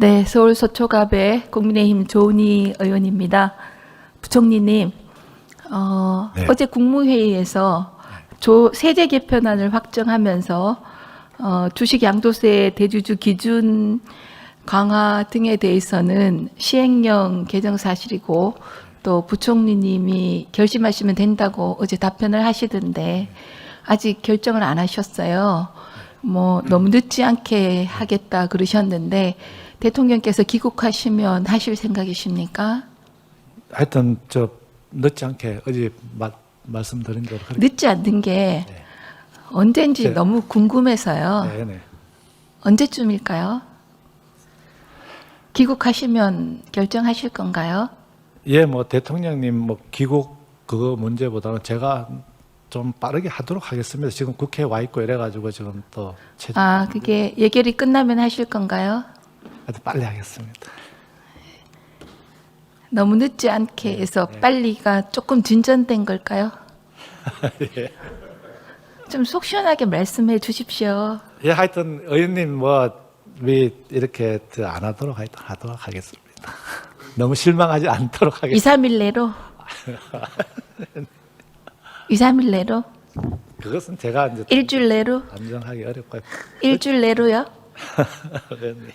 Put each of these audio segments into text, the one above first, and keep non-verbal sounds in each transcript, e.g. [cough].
네, 서울 서초갑의 국민의힘 조은희 의원입니다. 부총리님, 어, 네. 어제 국무회의에서 조 세제 개편안을 확정하면서 어, 주식 양도세 대주주 기준 강화 등에 대해서는 시행령 개정 사실이고 또 부총리님이 결심하시면 된다고 어제 답변을 하시던데 아직 결정을 안 하셨어요. 뭐 너무 늦지 않게 하겠다 그러셨는데 대통령께서 귀국하시면 하실 생각이십니까? 하여튼 저 늦지 않게 어제 마, 말씀드린 대로 그렇게 늦지 않는 게 네. 언제인지 네. 너무 궁금해서요. 네, 네. 언제쯤일까요? 귀국하시면 결정하실 건가요? 예, 뭐 대통령님 뭐 귀국 그거 문제보다는 제가 좀 빠르게 하도록 하겠습니다. 지금 국회에 와 있고 이래가지고 지금 또 최, 아, 그게 예결이 끝나면 하실 건가요? 아주 빨리 하겠습니다. 너무 늦지 않게 네, 해서 빨리가 조금 진전된 걸까요? [laughs] 예. 좀 속 시원하게 말씀해 주십시오. 예, 하여튼 의원님 뭐왜 이렇게 저안 하도록 하여튼 하도록 하겠습니다. [laughs] 너무 실망하지 않도록 2, 하겠습니다. 3일 내로. [laughs] 2, 3일 내로. 그것은 제가 이제 일주일 내로. 안정하기 어렵고요. [laughs] 일주일 내로요? 의원님.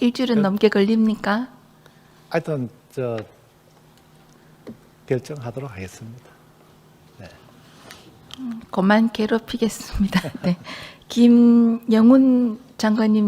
일주일은 넘게 걸립니까? 하여튼 저 결정하도록 하겠습니다. 그만 괴롭히겠습니다. [laughs] 네. 김영훈 장관님